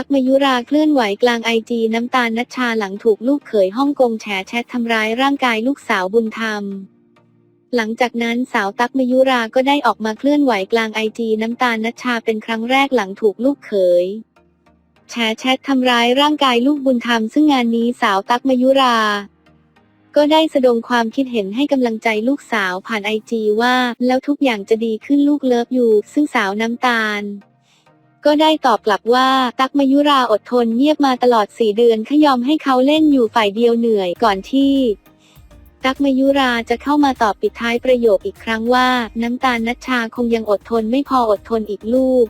ตั๊กมยุราเคลื่อนไหวกลางไอจีน้ำตาลนัชชาหลังถูกลูกเขยฮ่องกงแฉแชททำร้ายร่างกายลูกสาวบุญธรรม หลังจากนั้นสาวตั๊กมยุราก็ได้ออกมาเคลื่อนไหวกลางไอจีน้ำตาลนัชชาเป็นครั้งแรกหลังถูกลูกเขยแชร์แชททำร้ายร่างกายลูกบุญธรรมซึ่งงานนี้สาวตั๊กมยุรา ก็ได้แสดงความคิดเห็นให้กำลังใจลูกสาวผ่านไอจีว่า แล้วทุกอย่างจะดีขึ้นลูกเลิฟอยู่ ซึ่งสาวน้ำตาล ก็ได้ตอบกลับว่า ตักมยุราอดทนเงียบมาตลอดสี่เดือนขยอมให้เขาเล่นอยู่ฝ่ายเดียวเหนื่อยก่อนที่ ตักมยุราจะเข้ามาตอบปิดท้ายประโยคอีกครั้งว่า น้ำตาลนัชชาคงยังอดทนไม่พออดทนอีกลูก